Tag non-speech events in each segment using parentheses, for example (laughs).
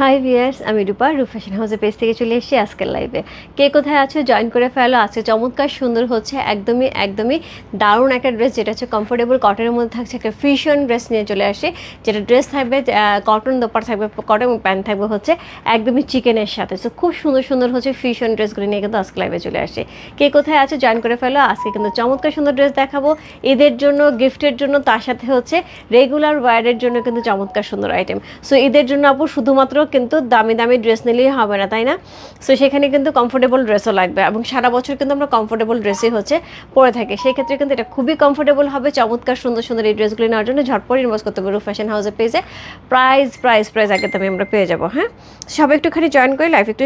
High viewers আমি রূপা, রূপ fashion হাউসের পেজ থেকে চলে এসেছি আজকের লাইভে কে কোথায় আছো? জয়েন করে ফেলো। আজকে চমৎকার সুন্দর হচ্ছে, একদমই একদমই দারুণ একটা ড্রেস যেটা হচ্ছে কমফোর্টেবল কটনের মধ্যে থাকছে। একটা ফিশন ড্রেস নিয়ে চলে আসে, যেটা ড্রেস থাকবে কটন দোপার থাকবে কটন প্যান্ট থাকবে হচ্ছে একদমই চিকেনের সাথে। সো খুব সুন্দর সুন্দর হচ্ছে ফিশন ড্রেসগুলো নিয়ে কিন্তু আজকে লাইভে চলে আসে। কে কোথায় আছে? জয়েন করে ফেলো। আজকে কিন্তু চমৎকার সুন্দর ড্রেস দেখাবো। ঈদের জন্য গিফটের জন্য, তার সাথে হচ্ছে রেগুলার ওয়ারের জন্য কিন্তু চমৎকার সুন্দর আইটেম সো ঈদের জন্য আপু শুধুমাত্র কিন্তু দামি দামি ড্রেস নিলেই হবে না, তাই না? সো সেখানে কিন্তু কমফোর্টেবল ড্রেসও লাগবে এবং সারা বছর কিন্তু আমরা কমফোর্টেবল ড্রেসই হচ্ছে পরে থাকি। সেই ক্ষেত্রে কিন্তু এটা খুবই কমফোর্টেবল হবে, চমৎকার সুন্দর সুন্দর এই ড্রেসগুলি নেওয়ার জন্য ঝটপট ইনভাস করতে পারব ফ্যাশন হাউসের পেজে প্রাইজ প্রাইস প্রাইস আগে দামে আমরা পেয়ে যাব হ্যাঁ? সবাই একটুখানি জয়েন করে লাইফ একটু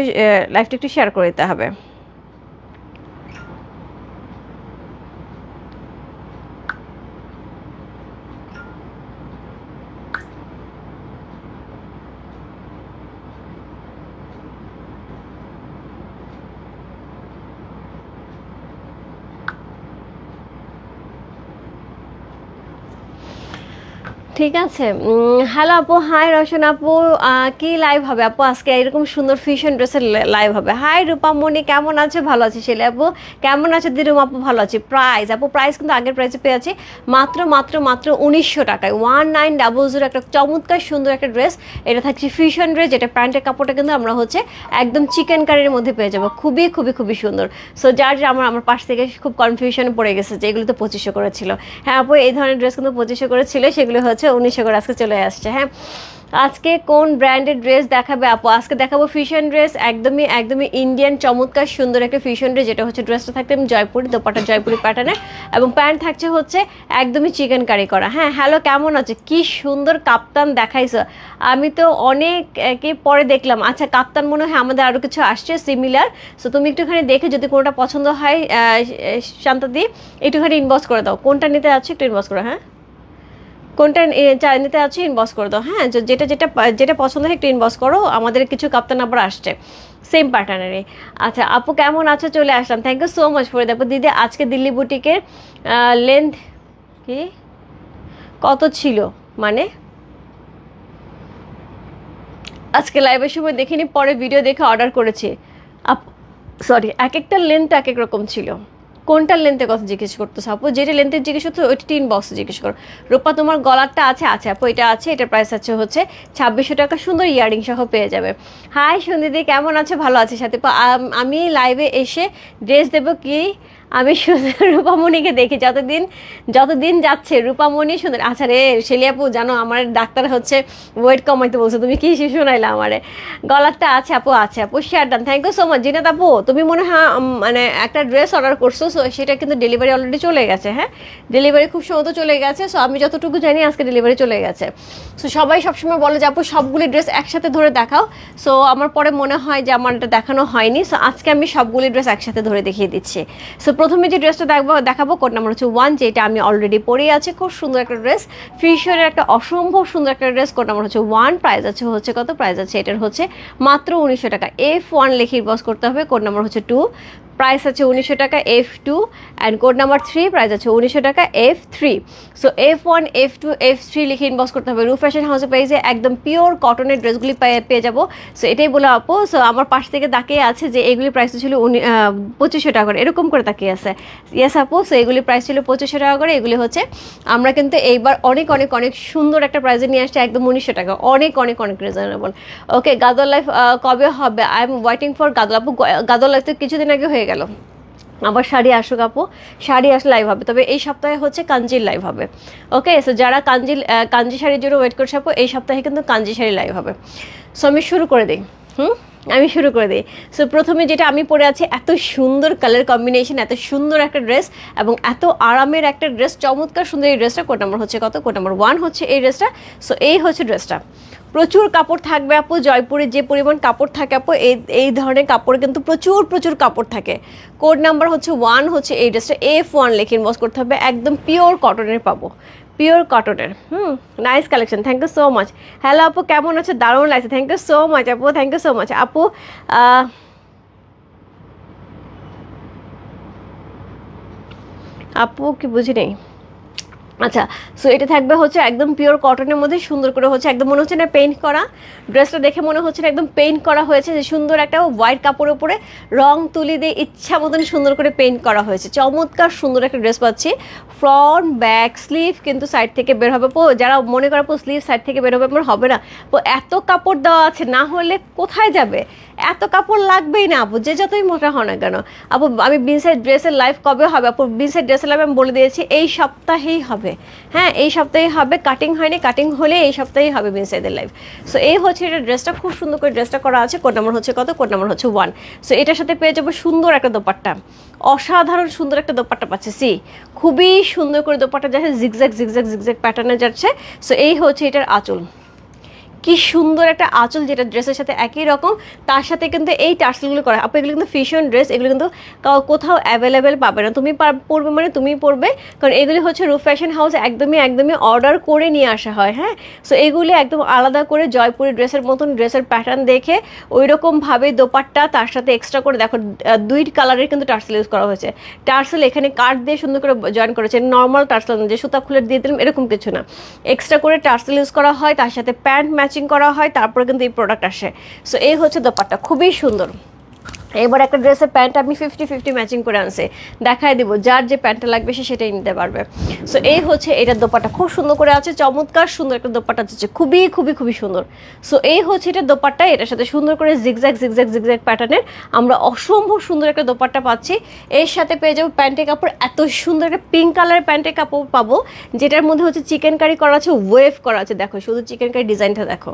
লাইফটা একটু শেয়ার করে দিতে হবে। ঠিক আছে? হ্যালো আপু হাই রোশন আপু কি লাইভ হবে আপু আজকে? এরকম সুন্দর ফিশন ড্রেসের লাইভ হবে। হাই রূপামণি, কেমন আছে? ভালো আছে ছেলে আপু। কেমন আছে? দিরুম আপু, ভালো আছে। প্রাইস আপু প্রাইস কিন্তু আগের প্রাইসে পেয়ে আছে মাত্র মাত্র মাত্র উনিশশো টাকায়। ওয়ান নাইন ডাবল জিরো একটা চমৎকার সুন্দর একটা ড্রেস এটা থাকছে ফিশন ড্রেস যেটা প্যান্টের কাপড়টা কিন্তু আমরা হচ্ছে একদম চিকেন কারির মধ্যে পেয়ে যাব। খুবই খুবই খুবই সুন্দর। সো যার যে আমার আমার পাশ থেকে খুব কনফিউশনে পড়ে গেছে যে এগুলো তো পঁচিশশো করেছিল হ্যাঁ আপু, এই ধরনের ড্রেস কিন্তু পঁচিশশো করেছিল সেগুলো হচ্ছে উনিশশো করে আজকে চলে আসছে হ্যাঁ? আজকে কোন ব্র্যান্ডের ড্রেস দেখাবে আপু? আজকে দেখাবো ফিশন ড্রেস একদমই একদমই ইন্ডিয়ান চমৎকার সুন্দর একটা ফিশন ড্রেস যেটা হচ্ছে ড্রেসটা থাকতে জয়পুরি দোপাটা জয়পুরি প্যাটার্নের এবং প্যান্ট থাকছে হচ্ছে একদমই চিকেন কারি করা হ্যাঁ? হ্যালো কেমন আছে? কি সুন্দর কাপ্তান দেখাইছো। আমি তো অনেক একে পরে দেখলাম। আচ্ছা কাপ্তান মনে হয় আমাদের আরও কিছু আসছে সিমিলার সো তুমি একটুখানি দেখে যদি কোনোটা পছন্দ হয় শান্তাদি, একটুখানি ইনবক্স করে দাও। কোনটা নিতে যাচ্ছে একটু ইনবক্স করো হ্যাঁ? কোনটা এ, চা নিতে আছে ইনবক্স করে দাও। হ্যাঁ যেটা যেটা যেটা পছন্দ হয় একটু ইনবক্স করো আমাদের কিছু কাপ্তান আবার আসছে। সেম প্যাটার্নেরই আচ্ছা আপু কেমন আছো? চলে আসলাম। Thank you so much for দেখো দিদি আজকে দিল্লি বুটিকের লেন্থ কি? কত ছিল? মানে? আজকে লাইভের সময় দেখিনি পরে ভিডিও দেখে অর্ডার করেছি। আপ সরি এক একটা লেন্থ এক এক রকম ছিল। কোনটার লেন্থের কথা জিজ্ঞেস করতো? আপু যেটা লেন্থের জিজ্ঞেস করতো, ওইটা টিন বক্স জিজ্ঞেস করো। রূপা, তোমার গলারটা আছে? আছে, আপু, এটা আছে, এটার প্রাইস আছে হচ্ছে ছাব্বিশশো টাকা। সুন্দর ইয়ারিং সহ পেয়ে যাবে। হাই সন্ধিদি কেমন আছে? ভালো আছে সাথে। আমি লাইভে এসে ড্রেস দেবো কি? আমি (laughs) রূপামণিকে দেখি। যতদিন যতদিন যাচ্ছে, রূপামণি সুন্দর। আচ্ছা রে, শেলিয়াপু, জানো আমার ডাক্তার হচ্ছে ওয়েট কমাইতে বলছে। তুমি কি শিশু নাইলে আমারে? গলারটা আছে আপু আছে আপু share done thank you so much Zinat আপু, তুমি মনে হয় মানে একটা ড্রেস অর্ডার করছ সো সেটা কিন্তু ডেলিভারি অলরেডি চলে গেছে হ্যাঁ? ডেলিভারি খুব সম্ভবত চলে গেছে সো আমি যতটুকু জানি আজকে ডেলিভারি চলে গেছে। সো সবাই সবসময় বলে যে, আপু, সবগুলি ড্রেস একসাথে ধরে দেখাও। সো আমার পরে মনে হয় যে, আমার এটা দেখানো হয়নি। সো আজকে আমি সবগুলি ড্রেস একসাথে ধরে দেখিয়ে দিচ্ছি। সো প্রথমে যে ড্রেসটা দেখব দেখাবো কোড নাম্বার হচ্ছে ওয়ান যেটা আমি অলরেডি পরে আছে। খুব সুন্দর একটা ড্রেস ফিশারের একটা অসম্ভব সুন্দর একটা ড্রেস কোড নাম্বার হচ্ছে ওয়ান প্রাইস আছে হচ্ছে কত? প্রাইস আছে, এটার হচ্ছে মাত্র উনিশশো টাকা। এফ ওয়ান লিখে বস করতে হবে কোড নাম্বার হচ্ছে টু প্রাইস আছে উনিশশো টাকা F two and code number three price আছে উনিশশো টাকা F three so F one F two F three লিখে ইনবক্স করতে হবে। রু ফ্যাশন হাউসে পেয়েছে একদম পিওর কটনের ড্রেসগুলি পেয়ে যাব। সো এটাই বলে আপু। সো আমার পাশ থেকে তাকিয়ে আছে যে এগুলি প্রাইস ছিল উনি পঁচিশশো টাকা করে। এরকম করে তাকিয়ে আছে। ইয়েস আপু। সো এগুলি প্রাইস ছিল পঁচিশশো টাকা করে। এগুলি হচ্ছে, আমরা কিন্তু এইবার অনেক অনেক অনেক সুন্দর একটা প্রাইজে নিয়ে আসছি একদম উনিশশো টাকা। অনেক অনেক অনেক রিজনেবল ওকে গাদর লাইফ কবে হবে? আই এম ওয়েটিং ফর গাদর আপু। গাদর লাইফ তো কিছুদিন আগে হয়ে গেল। আবার শাড়ি আসুক আপু, শাড়ি আসলে লাইভ হবে। তবে এই সপ্তাহে হচ্ছে কাঞ্জির লাইভ হবে। ওকে সো যারা কাঞ্জি কাঞ্জি শাড়ির জন্য ওয়েট করছে আপু, এই সপ্তাহে কিন্তু কাঞ্জি শাড়ি লাইভ হবে। সো আমি শুরু করে দিই। হুম? আমি শুরু করে দিই। সো প্রথমে যেটা আমি পরে আছি এত সুন্দর কালার কম্বিনেশন এত সুন্দর একটা ড্রেস এবং এত আরামের একটা ড্রেস চমৎকার সুন্দর এই ড্রেসটা কোড নাম্বার হচ্ছে কত? কোড নাম্বার ওয়ান হচ্ছে এই ড্রেসটা সো এই হচ্ছে ড্রেসটা প্রচুর কাপড় থাকবে আপু জয়পুরে যে পরিমাণ কাপড় থাকে আপু এই এই ধরনের কাপড় কিন্তু প্রচুর প্রচুর কাপড় থাকে। কোড নাম্বার হচ্ছে ওয়ান হচ্ছে এই ড্রেসটা এফ ওয়ান লেখে ইনভস করতে হবে একদম পিওর কটনের পাবো। পিওর কটনের। হুম nice collection thank you so much hello আপু, কেমন আছে? দারুণ লাগছে থ্যাংক ইউ সো মাচ আপু থ্যাংক ইউ সো মাচ আপু আপু কি বুঝি নেই আচ্ছা সো এটা থাকবে হচ্ছে একদম পিওর কটনের মধ্যে, সুন্দর করে হচ্ছে একদম মনে হচ্ছে না পেইন্ট করা। ড্রেসটা দেখে মনে হচ্ছে না একদম পেইন্ট করা হয়েছে, যে সুন্দর একটা হোয়াইট কাপড়ের উপরে রং তুলি দিয়ে ইচ্ছা মতন সুন্দর করে পেইন্ট করা হয়েছে। চমৎকার সুন্দর একটা ড্রেস পাচ্ছি। ফ্রন্ট ব্যাক স্লিভ কিন্তু সাইড থেকে বের হবে। পো, যারা মনে করে পো স্লিভ সাইড থেকে বের হবে, আমার হবে না। পো, এত কাপড় দেওয়া আছে, না হলে কোথায় যাবে? এত কাপড় লাগবেই না, আপু, যে যতই মোটা হও না কেন। আপু, আমি বিনসাইড ড্রেসের লাইভ কবে হবে? আপু বিনসাইড ড্রেসের লাইভ আমি বলে দিয়েছি, এই সপ্তাহেই হবে। হ্যাঁ এই সপ্তাহেই হবে কাটিং হয়নি কাটিং হলে এই সপ্তাহেই হবে বিনসাইডের লাইভ সো এই হচ্ছে এটা ড্রেসটা খুব সুন্দর করে ড্রেসটা করা আছে কোড নাম্বার হচ্ছে কত? কোড নাম্বার হচ্ছে ওয়ান সো এটার সাথে পেয়ে যাব সুন্দর একটা দোপাট্টা। অসাধারণ সুন্দর একটা দোপাট্টা পাচ্ছে, সি। খুবই সুন্দর করে দোপাট্টা যাচ্ছে জিগজ্যাগ জিগজ্যাগ জিগজ্যাগ প্যাটার্নে যাচ্ছে। সো এই হচ্ছে এটার আঁচল। কি সুন্দর একটা আঁচল যেটা ড্রেসের সাথে একই রকম, তার সাথে কিন্তু এই টার্সেলগুলো করা। আপু, এগুলো কিন্তু ফিশন ড্রেস এগুলো কিন্তু কোথাও অ্যাভেলেবেল পাবে না। তুমি পার- পরবে মানে তুমিই পরবে, কারণ এগুলি হচ্ছে রূপ ফ্যাশন হাউস একদমই একদমই অর্ডার করে নিয়ে আসা হয় হ্যাঁ? সো এগুলি একদম আলাদা করে জয়পুরি ড্রেসের মতন ড্রেসের প্যাটার্ন দেখে ওই রকমভাবে দোপাট্টা তার সাথে এক্সট্রা করে দেখো দুই কালারের কিন্তু টার্সেল ইউজ করা হয়েছে। টার্সেল এখানে কাঠ দিয়ে সুন্দর করে জয়েন করেছে নর্মাল টার্সেল যে সুতা খুলে দিয়ে দিলাম, এরকম কিছু না। এক্সট্রা করে টার্সেল ইউজ করা হয়, তার সাথে প্যান্ট ম্যাচিং করা হয় তারপরে কিন্তু এই প্রোডাক্ট আসে। সো এই হচ্ছে দোপাট্টা। খুবই সুন্দর। এবার একটা ড্রেসের প্যান্ট আমি ফিফটি ফিফটি ম্যাচিং করে আনছি দেখাই দিব, যার যে প্যান্টটা লাগবে সে সেটাই নিতে পারবে। সো এই হচ্ছে এটার দোপাটা খুব সুন্দর করে আছে, চমৎকার সুন্দর একটা দোপাটা হচ্ছে খুবই খুবই খুবই সুন্দর। সো এই হচ্ছে এটার দোপাট্টা, এটার সাথে সুন্দর করে জিগজ্যাগ জিগজ্যাগ জিগজ্যাগ প্যাটার্নের আমরা অসম্ভব সুন্দর একটা দোপাট্টা পাচ্ছি। এর সাথে পেয়ে যাব প্যান্টের কাপড়, এত সুন্দর একটা পিঙ্ক কালারের প্যান্টের কাপড় পাবো, যেটার মধ্যে হচ্ছে চিকেন কারি করা আছে ওয়েভ করা আছে, দেখো, শুধু চিকেন কারি ডিজাইনটা দেখো।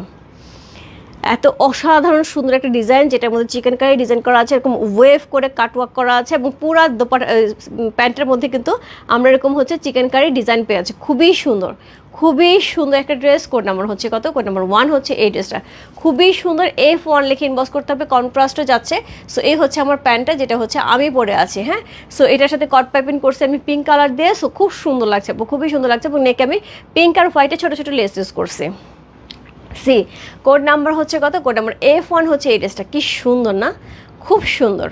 এত অসাধারণ সুন্দর একটা ডিজাইন যেটার মধ্যে চিকেন কারি ডিজাইন করা আছে, এরকম ওয়েভ করে কাটওয়ার্ক করা আছে এবং পুরা দোপাটা প্যান্টের মধ্যে কিন্তু আমরা এরকম হচ্ছে চিকেন কারি ডিজাইন পেয়ে আছি খুবই সুন্দর খুবই সুন্দর একটা ড্রেস কোড নাম্বার হচ্ছে কত? কোড নাম্বার ওয়ান হচ্ছে এই ড্রেসটা খুবই সুন্দর এফ ওয়ান লিখে ইনবক্স করতে হবে কন্ট্রাস্টও যাচ্ছে। সো এই হচ্ছে আমার প্যান্টটা যেটা হচ্ছে আমি পরে আছি হ্যাঁ? সো এটার সাথে কট পাইপিং করছি আমি পিঙ্ক কালার দিয়ে। সো খুব সুন্দর লাগছে, খুবই সুন্দর লাগছে এবং নেকে আমি পিঙ্ক আর হোয়াইটে ছোটো ছোটো লেস ইউজ করছি। সি, কোড নাম্বার হচ্ছে কত? কোড নাম্বার এফ ওয়ান হচ্ছে এই ড্রেসটা। কি সুন্দর না? খুব সুন্দর।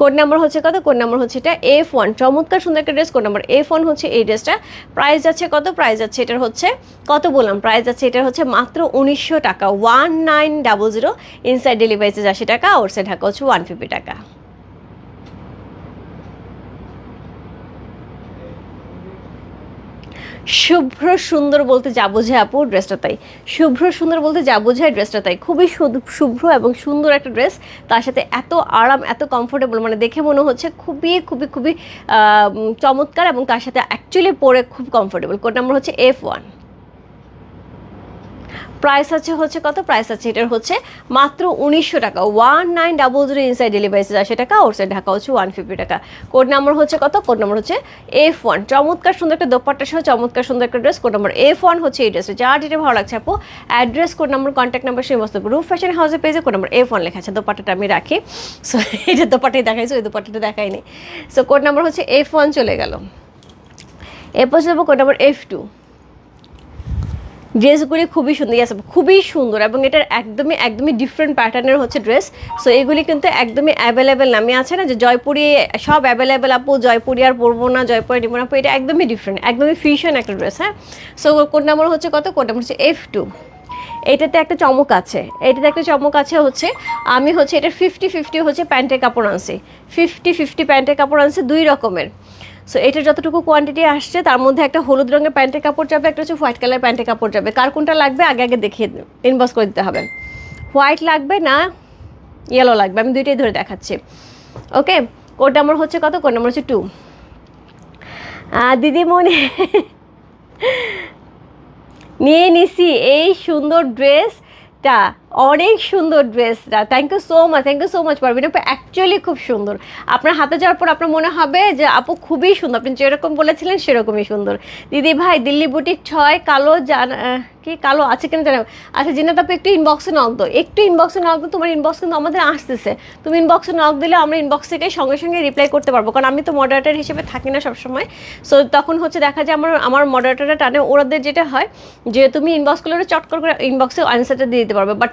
কোড নাম্বার হচ্ছে কত? কোড নাম্বার হচ্ছে এটা এফ ওয়ান। চমৎকার সুন্দর একটা dress. Code number F one হচ্ছে এই ড্রেসটা। প্রাইস যাচ্ছে কত? প্রাইস যাচ্ছে এটার হচ্ছে কত বললাম? প্রাইস যাচ্ছে এটার হচ্ছে মাত্র উনিশশো টাকা। One nine double zero. Inside delivery charge আশি টাকা, আউটসাইড ঢাকা হচ্ছে ওয়ান ফিফটি টাকা। শুভ্র সুন্দর বলতে যা যে আপু ড্রেসটা তাই। শুভ্র সুন্দর বলতে যা বোঝায় ড্রেসটা তাই। খুবই শুভ্র এবং সুন্দর একটা ড্রেস তার সাথে এত আরাম, এত কমফোর্টেবল মানে দেখে মনে হচ্ছে খুবই খুবই খুবই চমৎকার এবং তার সাথে অ্যাকচুয়ালি পরে খুব কমফোর্টেবল কোড নাম্বার হচ্ছে এফ ওয়ান প্রাইস আছে হচ্ছে কত? প্রাইস আছে এটার হচ্ছে মাত্র উনিশশো টাকা। One nine double zero inside delivery আশি টাকা আউটসাইড ঢাকা হচ্ছে ওয়ান ফিফটি টাকা। কোড নাম্বার হচ্ছে কত? কোড নাম্বার হচ্ছে এফ ওয়ান চমৎকার সুন্দর একটা দোপাট্টা সহ চমৎকার সুন্দর একটা dress. Code number F one হচ্ছে এই ড্রেসটা। যার যেটা ভালো লাগছে আপু address code number contact number সেই মস্ত রুফ ফ্যাশন হাউসে পেজে কোড নাম্বার এফ ওয়ান লেখা আছে। দোপাট্টাটা আমি রাখি। সো এটা দোপাট্টাই দেখাইছি ওই দোপাট্টাটা দেখাইনি। সো কোড নাম্বার হচ্ছে এফ ওয়ান চলে গেল। এরপর যাব কোড নাম্বার এফ টু ড্রেসগুলি খুবই সুন্দর ইয়াস খুবই সুন্দর এবং এটার একদমই একদমই ডিফারেন্ট প্যাটার্নের হচ্ছে ড্রেস সো এগুলি কিন্তু একদমই অ্যাভেলেবেল নামে আছে না যে জয়পুরি, সব অ্যাভেলেবেল আপু, জয়পুরি আর পরবো না, জয়পুরি নিবো না এটা একদমই ডিফারেন্ট একদমই ফিউশন একটা ড্রেস হ্যাঁ? সো কোড নাম্বার হচ্ছে কত? কোড নাম্বার হচ্ছে এফ টু এটাতে একটা চমক আছে। এটাতে একটা চমক আছে হচ্ছে, আমি হচ্ছে এটা ফিফটি ফিফটি হচ্ছে প্যান্টের কাপড় আনছি। ফিফটি ফিফটি প্যান্টের কাপড় আনছি দুই রকমের। সো এটার যতটুকু কোয়ান্টিটি আসছে, তার মধ্যে একটা হলুদ রঙের প্যান্টের কাপড় যাবে, একটা হচ্ছে হোয়াইট কালার প্যান্টের কাপড় যাবে। কার কোনটা লাগবে, আগে আগে দেখিয়ে ইনবক্স করে দিতে হবে। হোয়াইট লাগবে না ইয়েলো লাগবে, আমি দুইটাই ধরে দেখাচ্ছি। ওকে কোড নাম্বার হচ্ছে কত? কোড নাম্বার হচ্ছে টু দিদিমণি, নিয়ে নিছি এই সুন্দর ড্রেসটা অনেক সুন্দর ড্রেসটা thank you so much thank you so much Parvin আপু অ্যাকচুয়ালি খুব সুন্দর। আপনার হাতে যাওয়ার পর আপনার মনে হবে যে, আপু, খুবই সুন্দর। আপনি যেরকম বলেছিলেন, সেরকমই সুন্দর। দিদি ভাই, দিল্লি বুটিক ছয়, কালো জান কি কালো? আছে কিনা জানো আচ্ছা জিনাত আপু, একটু ইনবক্সে নক দাও। একটু ইনবক্সে নক দাও, তোমার ইনবক্স কিন্তু আমাদের আসতেছে। তুমি ইনবক্সে নক দিলে আমরা ইনবক্স থেকে সঙ্গে সঙ্গে রিপ্লাই করতে পারব। কারণ আমি তো মডারেটার হিসেবে থাকি না সবসময়। সো তখন হচ্ছে দেখা যায় আমার আমার মডারেটারটা টানে। ওরাদের যেটা হয় যে, তুমি ইনবক্স করলে ওরা চট করে ইনবক্সে আনসারটা দিয়ে দিতে পারবে। বাট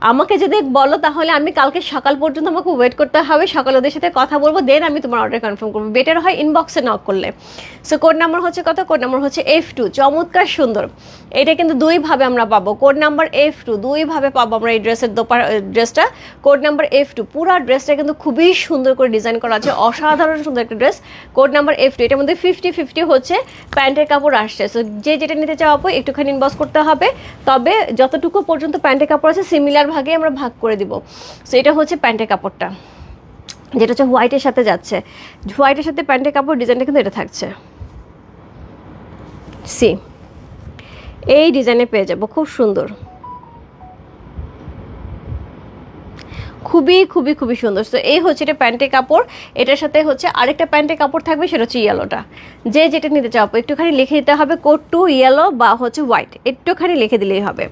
আমাকে যদি বলো তাহলে আমি কালকে সকাল পর্যন্ত আমাকে ওয়েট করতে হবে, সকাল ওদের সাথে কথা বলব দেন আমি তোমার অর্ডার কনফার্ম করব। বেটার হয় ইনবক্সে নক করলে। সো কোড নাম্বার হচ্ছে কত? কোড নাম্বার হচ্ছে এফ টু চমৎকার সুন্দর। এটা কিন্তু দুইভাবে আমরা পাবো। কোড নাম্বার এফ টু দুইভাবে পাবো আমরা এই ড্রেসের দোপার ড্রেসটা কোড নাম্বার এফ টু পুরো ড্রেসটা কিন্তু খুবই সুন্দর করে ডিজাইন করা আছে। অসাধারণ সুন্দর একটা dress code number F two এটার মধ্যে ফিফটি ফিফটি হচ্ছে। প্যান্টের কাপড় আসছে। সো যে যেটা নিতে চাও আপু, একটুখানি ইনবক্স করতে হবে। তবে যতটুকু পর্যন্ত প্যান্টের কাপড় আছে সিমিলার ভাগে আমরা ভাগ করে দিব। সো এটা হচ্ছে প্যান্টের কাপড়টা, যেটা হচ্ছে হোয়াইটের সাথে যাচ্ছে। হোয়াইটের সাথে প্যান্টের কাপড় ডিজাইনটা কিন্তু এটা থাকছে। সি এই ডিজাইনে পেয়ে যাব, খুব সুন্দর। খুবই খুবই খুবই সুন্দর। তো এই হচ্ছে এটা প্যান্টের কাপড়। এটার সাথে হচ্ছে আরেকটা প্যান্টের কাপড় থাকবে, সেটা হচ্ছে ইয়েলোটা যে যেটা নিতে চাও, একটুখানি লিখে দিতে হবে কোট টু ইয়েলো বা হচ্ছে হোয়াইট একটুখানি লিখে দিলেই হবে।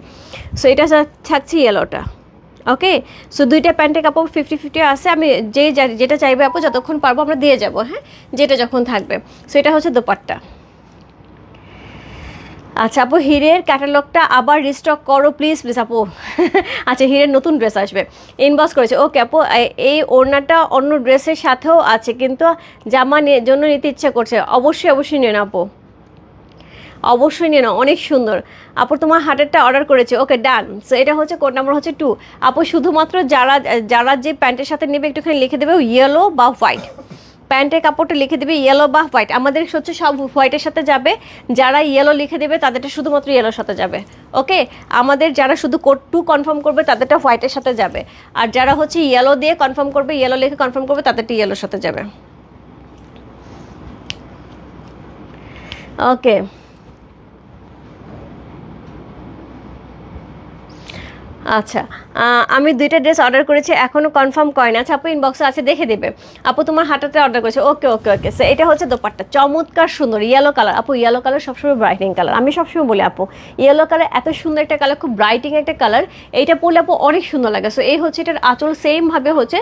সো এটা থাকছে ইয়েলোটা ওকে সো দুইটা প্যান্টের কাপড় ফিফটি ফিফটি আছে। আমি যা- যেটা চাইবে আপু, যতক্ষণ পারব আমরা দিয়ে যাব হ্যাঁ? যেটা যখন থাকবে। সো এটা হচ্ছে দোপাট্টা। আচ্ছা আপু, হিরের ক্যাটালগটা আবার রিস্টক করো প্লিজ প্লিজ আপু। (laughs) আচ্ছা হিরের নতুন ড্রেস আসবে। ইনবক্স করেছে। ওকে আপু এই ওড়নাটা অন্য ড্রেসের সাথেও আছে, কিন্তু জামা নিয়ে জন্য নিতে ইচ্ছা করছে। অবশ্যই অবশ্যই নেন আপু। অবশ্যই নিয়ে নাও অনেক সুন্দর। আপু, তোমার হাটেরটা অর্ডার করেছে। ওকে ডান সো এটা হচ্ছে কোড নাম্বার হচ্ছে টু আপু, শুধুমাত্র যারা যারা যে প্যান্টের সাথে নেবে, একটুখানি লিখে দেবে ইয়েলো বা হোয়াইট প্যান্টের কাপড়টা লিখে দিবে ইয়েলো বা হোয়াইট আমাদের হচ্ছে সব হোয়াইটের সাথে যাবে। যারা ইয়েলো লিখে দেবে, তাদেরটা শুধুমাত্র ইয়েলোর সাথে যাবে। ওকে আমাদের যারা শুধু কোড টু কনফার্ম করবে, তাদেরটা হোয়াইটের সাথে যাবে। আর যারা হচ্ছে ইয়েলো দিয়ে কনফার্ম করবে ইয়েলো লিখে কনফার্ম করবে, তাদেরটা ইয়েলোর সাথে যাবে। ওকে আচ্ছা আমি দুইটা ড্রেস অর্ডার করেছি এখনও কনফার্ম করেন আচ্ছা আপু ইনবক্সে আছে, দেখে দেবে। আপু তোমার হাঁটাতে অর্ডার করেছে। ওকে ওকে ওকে সে এটা হচ্ছে দোপাট্টা। চমৎকার, সুন্দর ইয়েলো কালার আপু ইয়েলো কালার সবসময় ব্রাইটিং কালার আমি সবসময় বলি, আপু ইয়েলো কালার এত সুন্দর একটা কালার খুব ব্রাইটিং একটা কালার এইটা পরলে, আপু, অনেক সুন্দর লাগে। সো এই হচ্ছে এটার আঁচল সেমভাবে হচ্ছে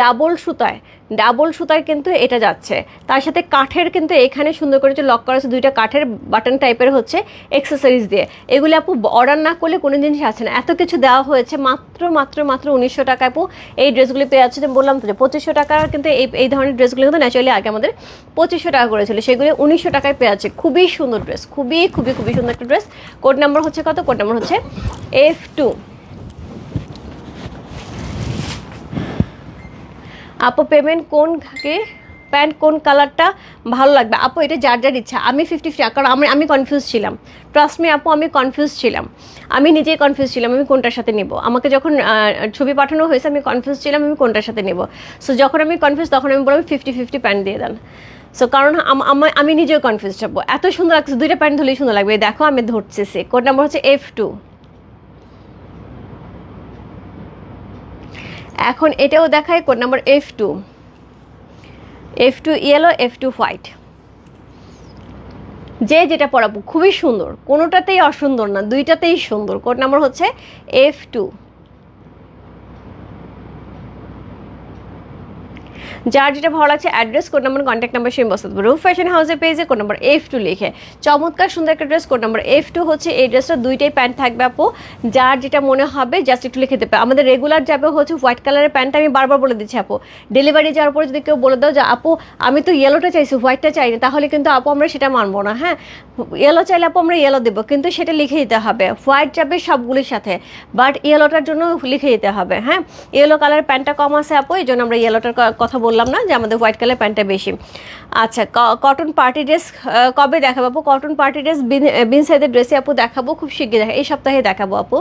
ডাবল সুতায়। ডাবল সুতার কিন্তু এটা যাচ্ছে। তার সাথে কাঠের কিন্তু এখানে সুন্দর করে যে লক করা আছে, দুইটা কাঠের বাটন টাইপের হচ্ছে এক্সেসরিজ দিয়ে। এগুলি আপু অর্ডার না করলে কোনো জিনিস আছে না। এত কিছু দেওয়া হয়েছে মাত্র মাত্র মাত্র উনিশশো টাকায় আপু। এই ড্রেসগুলি পেয়ে যাচ্ছে বললাম তো যে পঁচিশশো টাকার কিন্তু এই এই ধরনের ড্রেসগুলো কিন্তু ন্যাচারালি আগে আমাদের পঁচিশশো টাকা করেছিল সেগুলি উনিশশো টাকায় পেয়ে যাচ্ছে। খুবই সুন্দর ড্রেস খুবই খুবই খুবই সুন্দর একটা ড্রেস কোড নাম্বার হচ্ছে কত? কোড নাম্বার হচ্ছে এফ টু আপু পেমেন্ট কোন থাকে? প্যান্ট কোন কালারটা ভালো লাগবে? আপু, এটা যার যার ইচ্ছা। আমি ফিফটি ফিফটি কারণ আমি আমি কনফিউজ ছিলাম। ট্রাস্ট মি আপু, আমি কনফিউজ ছিলাম। আমি নিজেই কনফিউজ ছিলাম আমি কোনটার সাথে নেব। আমাকে যখন ছবি পাঠানো হয়েছে, আমি কনফিউজ ছিলাম আমি কোনটার সাথে নেব। সো যখন আমি কনফিউজ তখন আমি বললাম ফিফটি ফিফটি প্যান্ট দিয়ে দেন। সো কারণ আম- নিজেও কনফিউজ হব। এত সুন্দর লাগছে দুইটা প্যান্ট ধরলেই সুন্দর লাগবে। দেখো, আমি ধরছি সে কোড নাম্বার হচ্ছে এফ টু এখন এটাও দেখায় code number F two F two yellow F two white যে যেটা পড়াবো খুবই সুন্দর। কোনোটাতেই অসুন্দর না, দুইটাতেই সুন্দর। কোড নাম্বার হচ্ছে এফ টু যার যেটা ভালো লাগছে address code number contact number সেই বসতে রুফ ফ্যাশন হাউসের পেজে কোড নাম্বার এফ টু লিখে। চমৎকার সুন্দর একটা dress code number F two হচ্ছে, এই ড্রেসটা দুইটাই প্যান্ট থাকবে আপু। যার যেটা মনে হবে জাস্ট একটু লিখে দেবে। আমাদের রেগুলার যাবে হচ্ছে হোয়াইট কালারের প্যান্টটা আমি বারবার বলে দিচ্ছি আপু। ডেলিভারি যাওয়ার পরে যদি কেউ বলে দাও যে, আপু, আমি তো ইয়েলোটা চাইছি হোয়াইটটা চাইনি, তাহলে কিন্তু আপু আমরা সেটা মানবো না হ্যাঁ? ইয়েলো চাইলে আপু আমরা ইয়েলো দেবো, কিন্তু সেটা লিখে দিতে হবে। হোয়াইট যাবে সবগুলির সাথে বাট ইয়েলোটার জন্য লিখে দিতে হবে হ্যাঁ? ইয়েলো কালার প্যান্টটা কম আছে আপু, এই জন্য আমরা ইয়েলোটার কথা বললাম না যে আমাদের হোয়াইট কালার প্যান্টটা বেশি। আচ্ছা কটন পার্টি ড্রেস কবে দেখাবো আপু? কটন পার্টি ড্রেস বিন সাইজের ড্রেসে আপু দেখাবো, খুব শিগগির দেখা এই সপ্তাহে দেখাবো আপু।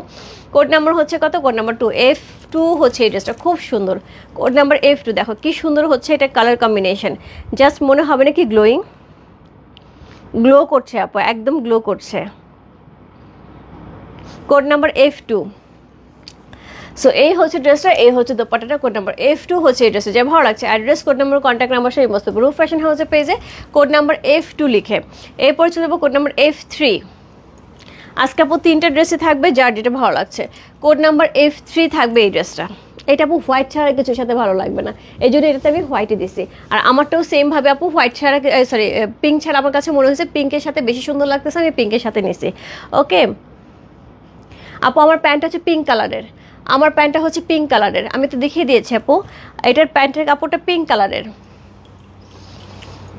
কোড নাম্বার হচ্ছে কত? Code number two F two হচ্ছে এই ড্রেসটা খুব সুন্দর। কোড নাম্বার এফ টু দেখো কি সুন্দর হচ্ছে এটা কালার কম্বিনেশন জাস্ট মনে হবে না কি গ্লোয়িং গ্লো করছে আপু, একদম গ্লো করছে। Code number F two so এই হচ্ছে ড্রেসটা এই হচ্ছে দোপাটাটা কোড নাম্বার এফ টু হচ্ছে এই ড্রেসটা যে ভালো লাগছে। Address code number contact number সেই মস্ত রুফ ফ্যাশন হাউসের পেজে কোড নাম্বার এফ টু লিখে। এরপর চলে যাব কোড নাম্বার এফ থ্রি আজকে আপু তিনটা ড্রেসে থাকবে, যার যেটা ভালো লাগছে। কোড নাম্বার এফ থ্রি থাকবে এই ড্রেসটা এটা আপু হোয়াইট ছাড়া কিছুর সাথে ভালো লাগবে না। এই জন্য এটাতে আমি হোয়াইটই দিছি। আর আমারটাও সেমভাবে আপু হোয়াইট ছাড়া সরি পিঙ্ক ছাড়া আমার কাছে মনে হয়েছে পিঙ্কের সাথে বেশি সুন্দর লাগতেছে, আমি পিঙ্কের সাথে নিছি। ওকে আপু, আমার প্যান্ট হচ্ছে পিঙ্ক কালারের আমার প্যান্টটা হচ্ছে পিঙ্ক কালারের আমি তো দেখিয়ে দিয়েছি আপু। এটার প্যান্টের কাপড়টা পিঙ্ক কালারের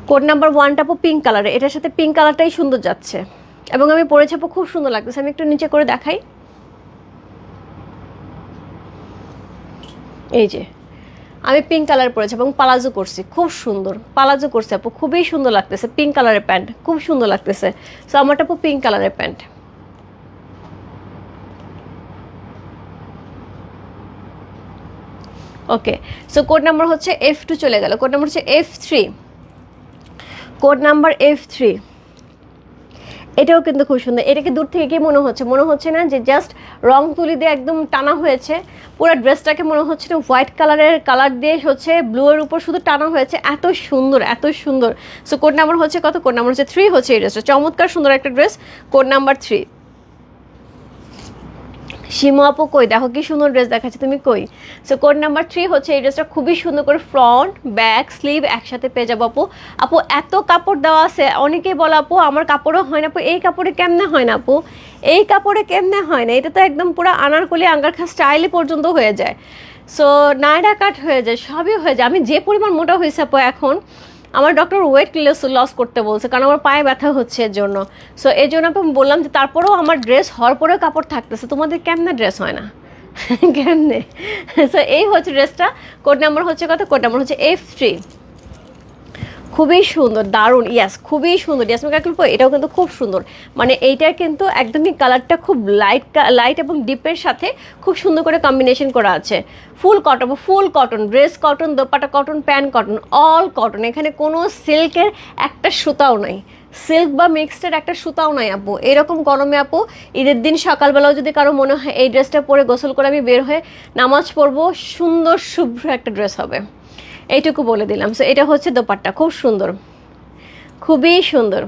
কোড নাম্বার ওয়ানটা আপু পিঙ্ক কালারের এটার সাথে পিঙ্ক কালারটাই সুন্দর যাচ্ছে। এবং আমি পরেছি আপু, খুব সুন্দর লাগতেছে। আমি একটু নিচে করে দেখাই। এই যে, আমি পিঙ্ক কালার পরেছি এবং পালাজো করছি। খুব সুন্দর। পালাজো করছি আপু। খুবই সুন্দর লাগতেছে পিঙ্ক কালারের প্যান্ট। খুব সুন্দর লাগতেছে। সো আমারটা আপু পিঙ্ক কালারের pant. Okay so code number হচ্ছে এফ টু চলে গেল। কোড নাম্বার হচ্ছে F three code number F three এটাও কিন্তু খুব সুন্দর। এটাকে দূর থেকে কি মনে হচ্ছে। মনে হচ্ছে না যে জাস্ট রং তুলি দিয়ে একদম টানা হয়েছে। পুরো ড্রেসটাকে মনে হচ্ছে না হোয়াইট কালারের কালার দিয়ে হচ্ছে ব্লু এর উপর শুধু টানা হয়েছে। এত সুন্দর এত সুন্দর। সো কোড নাম্বার হচ্ছে কত? কোড নাম্বার হচ্ছে থ্রি হচ্ছে এই ড্রেসটা চমৎকার সুন্দর একটা dress code number three Seema আপু কই? দেখো কি সুন্দর ড্রেস দেখাচ্ছে, তুমি কই? সো কোড নাম্বার থ্রি হচ্ছে এই ড্রেসটা খুবই সুন্দর করে ফ্রন্ট ব্যাক স্লিভ একসাথে পেয়ে যাব আপু। আপু, এত কাপড় দেওয়া আছে, অনেকেই বলে আপু, আমার কাপড়ও হয় না আপু, এই কাপড়ে কেমনে হয় না আপু? এই কাপড়ে কেমনে হয় না? এটা তো একদম পুরো আনারকলি আঙ্গারখা স্টাইলে পর্যন্ত হয়ে যায়। সো নায়ডা কাট হয়ে যায়, সবই হয়ে যায়। আমি যে পরিমাণ মোটা হয়েছে আপু এখন আমার ডক্টর ওয়েট লস করতে বলছে, কারণ আমার পায়ে ব্যথা হচ্ছে এর জন্য সো এই জন্য আমি বললাম যে তারপরেও আমার ড্রেস হওয়ার পরেও কাপড় থাকতেছে, তোমাদের কেমনে ড্রেস হয় না? (laughs) কেমনে? সো এই হচ্ছে ড্রেসটা কোড নাম্বার হচ্ছে কত? কোড নাম্বার হচ্ছে এফ থ্রি খুবই সুন্দর, দারুণ ইয়াস খুবই সুন্দর ইয়াস মেকা ক্লিপ এটাও কিন্তু খুব সুন্দর। মানে এইটার কিন্তু একদমই কালারটা খুব লাইট লাইট এবং ডিপের সাথে খুব সুন্দর করে কম্বিনেশন করা আছে। Full cotton full cotton dress cotton dupatta cotton pant cotton all cotton এখানে কোনো সিল্কের একটা সুতাও নাই। সিল্ক বা মিক্সডের একটা সুতাও নাই, আপু। এরকম গরমে, আপু, ঈদের দিন সকালবেলাও যদি কারও মনে হয় এই ড্রেসটা পরে গোসল করে আমি বের হয়ে নামাজ পড়ব, সুন্দর, শুভ্র একটা ড্রেস হবে। এইটুকু বলে দিলাম। সো এটা হচ্ছে দোপাট্টা। খুব সুন্দর। খুবই সুন্দর।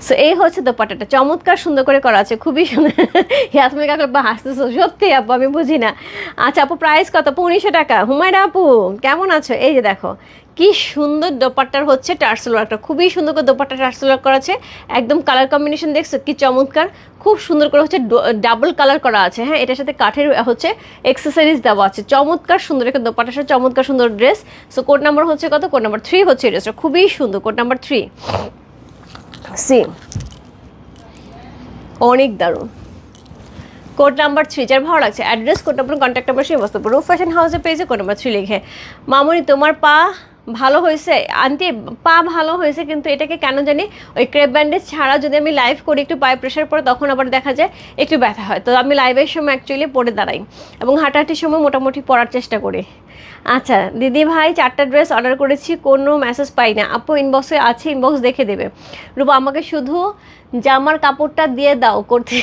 সো এই হচ্ছে দোপাট্টাটা। চমৎকার সুন্দর করে করা আছে। খুবই সুন্দর। (laughs) ইয়াসমিন কাকুর বা হাসতেছো। সত্যি আপু আমি বুঝি না। আচ্ছা আপু প্রাইস কত? পনেরোশো টাকা। হুমায়রা আপু, কেমন আছো? এই যে দেখো। কি সুন্দর দোপাট্টার হচ্ছে টার্সেল ওয়ার্কটা। খুবই সুন্দর করে দোপাট্টা টার্সেল ওয়ার্ক করা আছে। একদম কালার কম্বিনেশন দেখছ? কি চমৎকার। খুব সুন্দর করে হচ্ছে ডাবল কালার করা আছে। হ্যাঁ এটার সাথে কাঠের হচ্ছে এক্সেসরিজ দেওয়া আছে। চমৎকার সুন্দর একটা দোপাট্টার সাথে চমৎকার সুন্দর ড্রেস সো কোড নাম্বার হচ্ছে কত? কোড নাম্বার থ্রি হচ্ছে ড্রেসটা খুবই সুন্দর। কোড নাম্বার থ্রি সি অনেক দারুণ। কোড নাম্বার থ্রি যার ভালো লাগছে address code number contact number সেই বস্তু রূপ ফ্যাশন হাউসে পেয়েছে কোড নাম্বার থ্রি লিখে। মামনি, তোমার পা ভালো হয়েছে। আন্টি, পা ভালো হয়েছে, কিন্তু এটাকে কেন জানি ওই ক্রেপ ব্যান্ডেজ ছাড়া যদি আমি লাইভ করি একটু পায়ে প্রেশার পড়ে, তখন আবার দেখা যায় একটু ব্যথা হয়। তো আমি লাইভের সময় অ্যাকচুয়ালি পরে দাঁড়াই এবং হাঁটাহাঁটির সময় মোটামুটি পড়ার চেষ্টা করি। আচ্ছা দিদি ভাই চারটা ড্রেস অর্ডার করেছি, কোনো মেসেজ পাই না। আপু ইনবক্সে আছে ইনবক্স দেখে দেবে। রূপা, আমাকে শুধু জামার কাপড়টা দিয়ে দাও, করতে।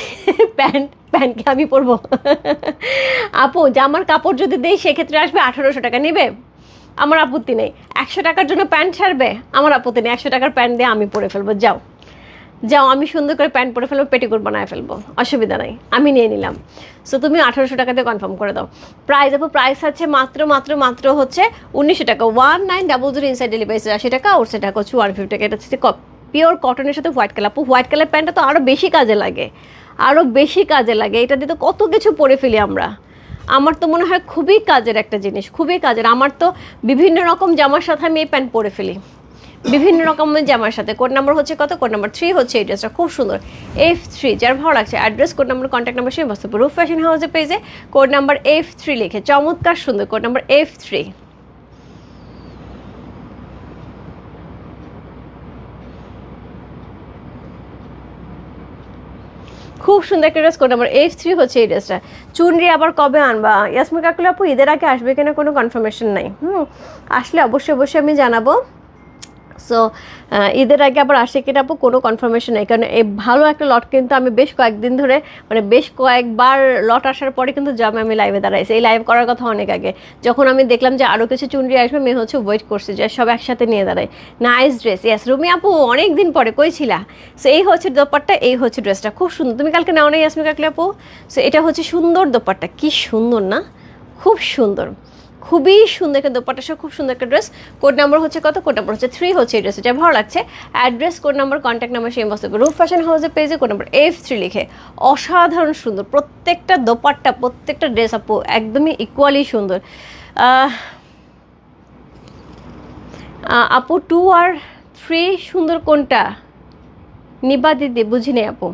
প্যান্ট প্যান্টকে আমি পরবো। আপু, জামার কাপড় যদি দেই, সেক্ষেত্রে আসবে আঠারোশো টাকা, নেবে? আমার আপত্তি নেই। একশো টাকার জন্য প্যান্ট ছাড়বে? আমার আপত্তি নেই। একশো টাকার প্যান্ট দিয়ে আমি পরে ফেলব। যাও। যাও, আমি সুন্দর করে প্যান্ট পরে ফেলব, পেটিকোট বানায় ফেলব। অসুবিধা নাই। আমি নিয়ে নিলাম। সো তুমি আঠারোশো টাকা দিয়ে কনফার্ম করে দাও। প্রাইস আপু প্রাইস আছে মাত্র মাত্র মাত্র হচ্ছে উনিশশো টাকা। One nine double zero inside delivery আশি টাকা ওর টাকা হচ্ছে ওয়ান ফিফটি টাকা। এটা হচ্ছে পিওর কটনের সাথে হোয়াইট কালার আপু হোয়াইট কালার প্যান্টটা তো আরও বেশি কাজে লাগে। আরও বেশি কাজে লাগে। এটা দিয়ে তো কত কিছু পরে ফেলি আমরা। আমার তো মনে হয় খুবই কাজের একটা জিনিস, খুবই কাজের। আমার তো বিভিন্ন রকম জামার সাথে আমি এই প্যান্ট পরে ফেলি। বিভিন্ন রকমের জামার সাথে। কোড নাম্বার হচ্ছে কত? কোড নাম্বার থ্রি হচ্ছে এই ড্রেসটা। খুব সুন্দর। এফ থ্রি যার ভালো লাগছে। Address code number contact number সেই বস্তু রুফ ফ্যাশন হাউসে পেজে কোড নাম্বার এফ থ্রি লিখে। চমৎকার সুন্দর কোড নাম্বার এফ থ্রি খুব সুন্দর একটা dress code number H three হচ্ছে এই ড্রেসটা চুনরি আবার কবে আনবা? ইয়াসমিন কাকুল আপু, ঈদের আগে আসবে কিনা কোনো কনফার্মেশন নাই। হুম, আসলে অবশ্যই অবশ্যই আমি জানাব। সো ঈদের আগে আবার আসে কিনা আপু? কোনো কনফার্মেশন নেই। কারণ এই ভালো একটা লট কিন্তু আমি বেশ কয়েকদিন ধরে মানে বেশ কয়েকবার লট আসার পরে কিন্তু জামে আমি লাইভে দাঁড়াইছি। এই লাইভ করার কথা অনেক আগে। যখন আমি দেখলাম যে আরও কিছু চুনরি আসবে, মেয়ে হচ্ছে ওয়েট করছে যে সব একসাথে নিয়ে দাঁড়াই নাইস ড্রেস ইয়াস রুমি আপু অনেক দিন পরে, কই ছিলা? সো এই হচ্ছে দোপাট্টা, এই হচ্ছে ড্রেসটা খুব সুন্দর। তুমি কালকে নাও নাই ইয়াসমি কাকলে আপু? সো এটা হচ্ছে সুন্দর দোপাট্টা। কি সুন্দর না? খুব সুন্দর। খুবই সুন্দর একটা দোপাটা সহ খুব সুন্দর একটা ড্রেস কোড নাম্বার হচ্ছে কত? কোড নাম্বার হচ্ছে থ্রি হচ্ছে এই ড্রেস যা ভালো লাগছে। Address code number contact number সেই মস্ত রূপ ফ্যাশন হাউসের পেজে কোড নাম্বার এফ থ্রি লিখে। অসাধারণ সুন্দর। প্রত্যেকটা দোপাট্টা, প্রত্যেকটা ড্রেস আপু একদমই ইকুয়ালি সুন্দর। আপু টু আর থ্রি সুন্দর কোনটা? নিবা দিদি বুঝি আপু।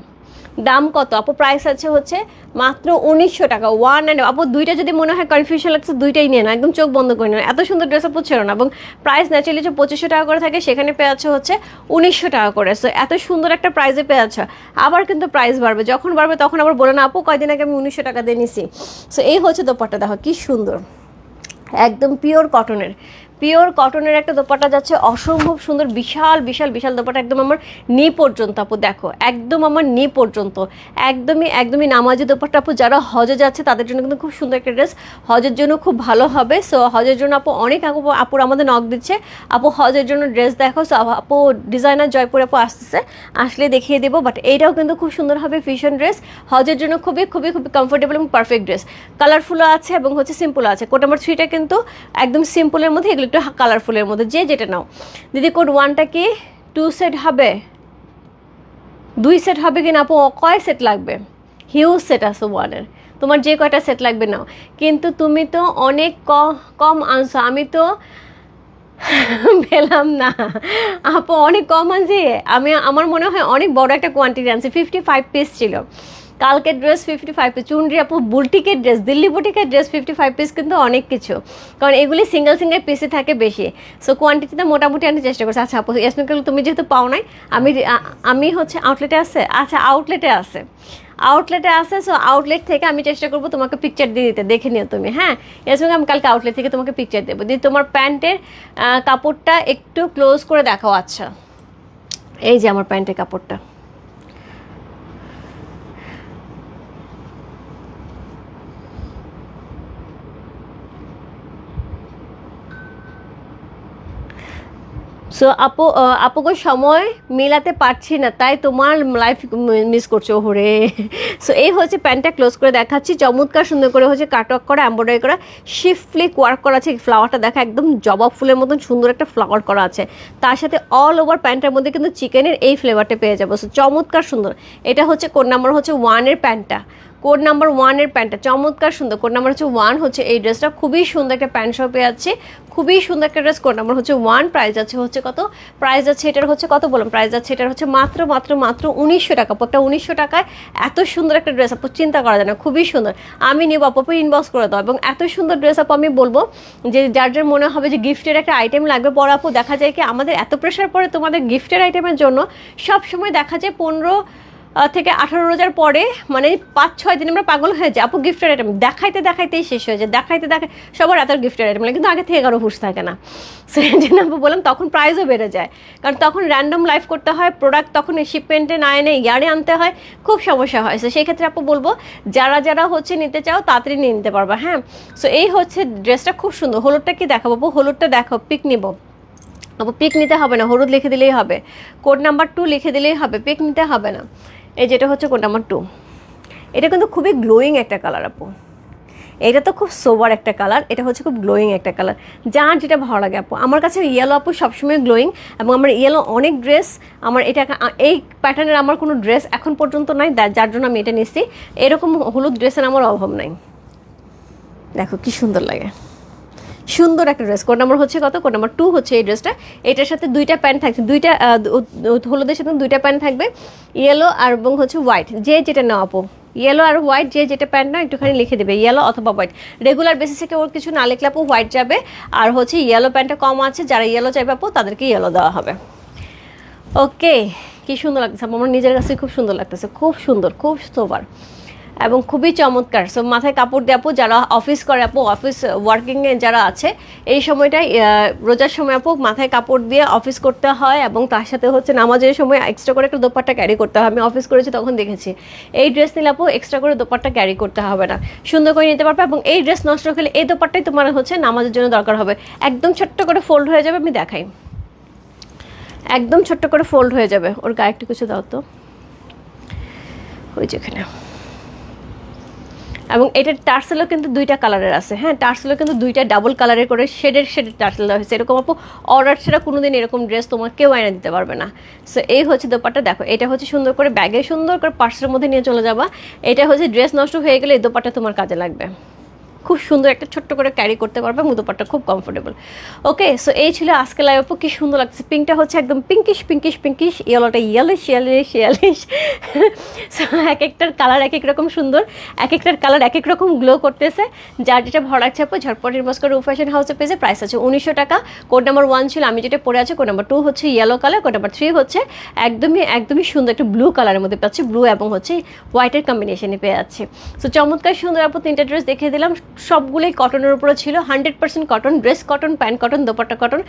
দাম কত? আপু প্রাইস আছে হচ্ছে মাত্র উনিশশো টাকা। ওয়ান অ্যান্ড আপু, দুইটা যদি মনে হয় কনফিউশন লাগছে, দুইটাই নিয়ে না একদম চোখ বন্ধ করে নেন এত সুন্দর ড্রেস আপু ছিল না। এবং প্রাইস ন্যাচারালি যে পঁচিশশো টাকা করে থাকে, সেখানে পেয়ে আছে হচ্ছে উনিশশো টাকা করে। সো এত সুন্দর একটা প্রাইসে পেয়ে আছে আবার কিন্তু প্রাইস বাড়বে। যখন বাড়বে, তখন আবার বলে না, আপু, কয়দিন আগে আমি উনিশশো টাকা দিয়ে নিছি? সো এই হচ্ছে দোপাট্টা। দেখো, কি সুন্দর। একদম পিওর কটনের পিওর কটনের একটা দোপাটা যাচ্ছে অসম্ভব সুন্দর, বিশাল বিশাল বিশাল দোপাটা একদম আমার নি পর্যন্ত আপু, দেখো, একদম আমার নি পর্যন্ত। একদমই একদমই নামাজি দোপাট্টা আপু, যারা হজে যাচ্ছে তাদের জন্য কিন্তু খুব সুন্দর একটা ড্রেস। হজের জন্য খুব ভালো হবে, সো হজের জন্য আপু অনেক আপু, আপুর আমাদের নখ দিচ্ছে। আপু, হজের জন্য ড্রেস দেখো, সো আপু ডিজাইনার জয়পুর আপু আসতেছে, আসলে দেখিয়ে দেবো বাট এইটাও কিন্তু খুব সুন্দর হবে ফিশন ড্রেস হজের জন্য খুবই খুবই খুবই কমফোর্টেবল এবং পারফেক্ট ড্রেস কালারফুলও আছে এবং হচ্ছে সিম্পল আছে। কোড নাম্বার থ্রিটা কিন্তু একদম সিম্পলের মধ্যে, এগুলো একটু কালারফুলের মধ্যে, যে যেটা নাও। দিদি কোড ওয়ানটা কি টু সেট হবে? দুই সেট হবে কি না আপু, কয় সেট লাগবে? হিউজ সেট আছে ওয়ানের তোমার যে কয়টা সেট লাগবে নাও। কিন্তু তুমি তো অনেক কম আনছো। আমি তো (laughs) পেলাম না। আপু, অনেক কম আনছি। আমি, আমার মনে হয় অনেক বড় একটা কোয়ান্টিটি আনছি। ফিফটি ফাইভ পিস ছিল। কালকে dress fifty five piece chunri আপু, বুটিকের ড্রেস দিল্লি বুটিকের ড্রেস ফিফটি ফাইভ পিস কিন্তু অনেক কিছু। কারণ এগুলি সিঙ্গেল সিঙ্গেল পিসে থাকে বেশি। সো কোয়ান্টিটিতে মোটামুটি আনতে চেষ্টা করছি। আচ্ছা আপু ইয়াসমিন তুমি যেহেতু পাও নাই, আমি আমি হচ্ছে আউটলেটে আছে? আচ্ছা আউটলেটে আছে। আউটলেটে আছে সো আউটলেট থেকে আমি চেষ্টা করব তোমাকে পিকচার দিয়ে দিতে। দেখে নিও তুমি হ্যাঁ? এর সঙ্গে আমি কালকে আউটলেট থেকে তোমাকে পিকচার দেবো। দিয়ে তোমার প্যান্টের কাপড়টা একটু ক্লোজ করে দেখাও আচ্ছা। এই যে আমার প্যান্টের কাপড়টা। সো আপু আপুকে সময় মেলাতে পারছি না, তাই তোমার লাইফ মিস করছ ওরে সো এই হচ্ছে প্যান্টটা ক্লোজ করে দেখাচ্ছি, চমৎকার সুন্দর করে হচ্ছে কাটওয়ার্ক করা এম্ব্রয়ডারি করা শিফলি ওয়ার্ক করা আছে ফ্লাওয়ারটা দেখা একদম জবা ফুলের মতন সুন্দর একটা ফ্লাওয়ার করা আছে। তার সাথে অল ওভার প্যান্টের মধ্যে কিন্তু চিকেনের এই ফ্লেভারটা পেয়ে যাব। সো চমৎকার সুন্দর। এটা হচ্ছে কোন নাম্বার হচ্ছে ওয়ানের প্যান্টটা। কোড নাম্বার ওয়ানের প্যান্টটা, চমৎকার সুন্দর। কোড নাম্বার হচ্ছে ওয়ান, হচ্ছে এই ড্রেসটা। খুবই সুন্দর একটা প্যান্ট শপ পেয়ে যাচ্ছে খুবই সুন্দর একটা ড্রেস। কোড নাম্বার হচ্ছে ওয়ান, প্রাইস আছে হচ্ছে কত? প্রাইস আছে এটার হচ্ছে কত বললাম? প্রাইস আছে এটার হচ্ছে মাত্র মাত্র মাত্র উনিশশো টাকা। প্রত্যেকটা উনিশশো টাকায় এত সুন্দর একটা ড্রেস। আপু, চিন্তা করা যায় না, খুবই সুন্দর। আমি নেব, আপু ইনবক্স করে দাও। এবং এত সুন্দর ড্রেস আপু, আমি বলব যে যার যার মনে হবে যে গিফটের একটা আইটেম লাগবে, পরে আপু দেখা যায় কি আমাদের এত প্রেশার পরে তোমাদের গিফটের আইটেমের জন্য সব সময় দেখা যায় পনেরো থেকে আঠারো রোজার পরে মানে পাঁচ, ছয় দিন আমরা পাগল হয়ে যাই। আপু গিফটের আইটেম দেখাইতে দেখাইতেই শেষ হয়ে যায়। দেখাইতে দেখাই সবার এত গিফটের আইটেম লাগে কিন্তু আগে থেকে কারও হুশ থাকে না। সেই জন্য আপু বললাম, তখন প্রাইসও বেড়ে যায়। কারণ তখন র্যান্ডম লাইফ করতে হয় প্রোডাক্ট তখন শিপমেন্টে না এনে ইয়ারে আনতে হয়, খুব সমস্যা হয়। সো সেই ক্ষেত্রে আপু বলব, যারা যারা হচ্ছে নিতে চাও, তাড়াতাড়ি নিয়ে নিতে পারবা হ্যাঁ? সো এই হচ্ছে ড্রেসটা খুব সুন্দর। হলুদটা কি দেখাবো আপু? হলুদটা দেখো পিক নিবো। আপু পিক নিতে হবে না, হলুদ লিখে দিলেই হবে। কোড নাম্বার টু লিখে দিলেই হবে পিক নিতে হবে না। এই যেটা হচ্ছে কোড নাম্বার টু এটা কিন্তু খুবই গ্লোয়িং একটা কালার আপু। এটা তো খুব সোবার একটা কালার এটা হচ্ছে খুব গ্লোয়িং একটা কালার যার যেটা ভালো লাগে আপু, আমার কাছে ইয়েলো আপু সবসময় গ্লোয়িং এবং আমার ইয়েলো অনেক ড্রেস আমার এটা এই প্যাটার্নের আমার কোনো ড্রেস এখন পর্যন্ত নাই যার জন্য আমি এটা নিচ্ছি এরকম হলুদ ড্রেসের আমার অভাব নাই। দেখো কি সুন্দর লাগে। সুন্দর একটা ড্রেস কোড নাম্বার হচ্ছে কত? কোড নাম্বার টু হচ্ছে এই ড্রেসটা এটার সাথে দুইটা প্যান্ট থাকছে। দুইটা হলুদের সাথে দুইটা প্যান্ট থাকবে। ইয়েলো আর এবং হচ্ছে হোয়াইট যে যেটা নেওয়া আপু। ইয়েলো আর হোয়াইট যে যেটা প্যান্ট না একটুখানি লিখে দেবে। ইয়েলো অথবা হোয়াইট রেগুলার বেসিসে কেউ কিছু না লিখলে আপু হোয়াইট যাবে। আর হচ্ছে ইয়েলো প্যান্টটা কম আছে। যারা ইয়েলো চাইবে আপু, তাদেরকে ইয়েলো দেওয়া হবে। ওকে কি সুন্দর লাগতেছে। আমার নিজের কাছে খুব সুন্দর লাগতেছে। খুব সুন্দর, খুব সোবার এবং খুবই চমৎকার। সো মাথায় কাপড় দিয়ে আপু, যারা অফিস করে আপু অফিস ওয়ার্কিংয়ে যারা আছে, এই সময়টায় রোজার সময় আপু, মাথায় কাপড় দিয়ে অফিস করতে হয় এবং তার সাথে হচ্ছে নামাজের সময় এক্সট্রা করে একটা দোপাট্টা ক্যারি করতে হয়। আমি অফিস করেছি তখন দেখেছি। এই ড্রেস নিলে আপু এক্সট্রা করে দোপাট্টা ক্যারি করতে হবে না। সুন্দর করে নিতে পারবে এবং এই ড্রেস নষ্ট হলে এই দোপাট্টাই তোমার হচ্ছে নামাজের জন্য দরকার হবে। একদম ছোট্ট করে ফোল্ড হয়ে যাবে, আমি দেখাই। একদম ছোট্ট করে ফোল্ড হয়ে যাবে। ওর গায়ে একটু কিছু দাও তো। ওই যেখানে এবং এটার টার্সেলও কিন্তু দুইটা কালারের আছে। হ্যাঁ টার্সেলও কিন্তু দুইটা ডাবল কালারের করে শেডের শেডের টার্সেল দেওয়া হয়েছে। এরকম আপু অর্ডার ছাড়া কোনোদিন এরকম ড্রেস তোমার কেউ এনে দিতে পারবে না। সো এই হচ্ছে দোপাটা দেখো, এটা হচ্ছে সুন্দর করে ব্যাগে সুন্দর করে পার্সের মধ্যে নিয়ে চলে যাবা। এটা হচ্ছে ড্রেস নষ্ট হয়ে গেলে এই দোপাটা তোমার কাজে লাগবে। খুব সুন্দর একটা ছোট্ট করে ক্যারি করতে পারবে মুদোপাট্টা খুব কমফোর্টেবল ওকে সো এই ছিল আজকে লাইভ কি সুন্দর লাগছে। পিঙ্কটা হচ্ছে একদম পিঙ্কিশ পিঙ্কিশ পিঙ্কিশ ইয়েলোটা ইয়েলিশ ইয়েলিশ ইয়েলিশ সো এক একটার কালার এক এক রকম সুন্দর এক একটার কালার এক এক রকম গ্লো করতেছে। যার যেটা ভালো লাগছে, আপু ঝটপটের মস্কর রু ফ্যাশন হাউসে পেয়েছে প্রাইস আছে উনিশশো টাকা। কোড নাম্বার ওয়ান ছিল, আমি যেটা পরে আছে কোড নাম্বার টু হচ্ছে yellow colour code number three হচ্ছে একদমই একদমই সুন্দর একটা ব্লু কালারের মধ্যে পাচ্ছি ব্লু এবং হচ্ছে হোয়াইটের কম্বিনেশনে পেয়ে যাচ্ছে। সো চমৎকার সুন্দর, আপু, তিনটা ড্রেস দেখিয়ে দিলাম। সবগুলোই কটনের উপরে ছিল hundred percent cotton dress cotton pant cotton dupatta cotton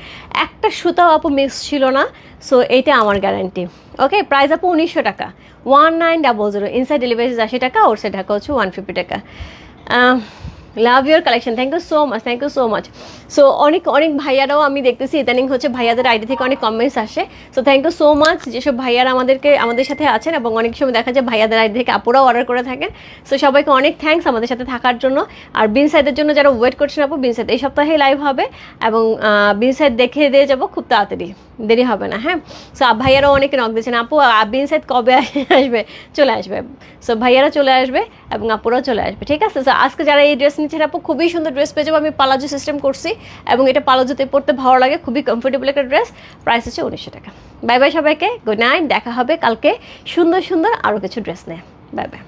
একটা সুতাও আপু মিক্স ছিল না সো এইটা আমার গ্যারান্টি ওকে প্রাইস আপু উনিশশো টাকা। One nine double zero inside delivery আশি টাকা ওর সাইড ঢাকা হচ্ছে ওয়ান ফিফটি টাকা। Love your collection thank you so much thank you so much so অনেক অনেক ভাইয়ারাও আমি দেখতেছি ইদানিং হচ্ছে ভাইয়াদের আইডি থেকে অনেক কমেন্টস আসে। So thank you so much যেসব ভাইয়ারা আমাদেরকে, আমাদের সাথে আছেন এবং অনেক সময় দেখা যায় ভাইয়াদের আইডি থেকে আপুরাও অর্ডার করে থাকেন। সো সবাইকে অনেক থ্যাঙ্কস আমাদের সাথে থাকার জন্য। আর বিন সাইডের জন্য যারা ওয়েট করছেন আপু বিন সাইড এই সপ্তাহে লাইভ হবে এবং বিন সাইড দেখে দিয়ে যাব খুব তাড়াতাড়ি। দেরি হবে না হ্যাঁ? সো ভাইয়ারাও অনেকে নক দিয়েছেন। আপু বিন সাইড কবে আসবে? চলে আসবে। সো ভাইয়ারা চলে আসবে এবং আপুরাও চলে আসবে, ঠিক আছে? সো আজকে যারা এই ড্রেস নিচ্ছেন আপু, খুবই সুন্দর ড্রেস পেয়ে যাব। আমি পালাজো সিস্টেম করছি এবং এটা পালাজোতে পড়তে ভালো লাগে। খুবই কমফোর্টেবল একটা ড্রেস প্রাইস হচ্ছে উনিশশো টাকা। বাই বাই সবাইকে। গুড নাইট দেখা হবে কালকে সুন্দর সুন্দর আরও কিছু ড্রেস নেয়। Bye bye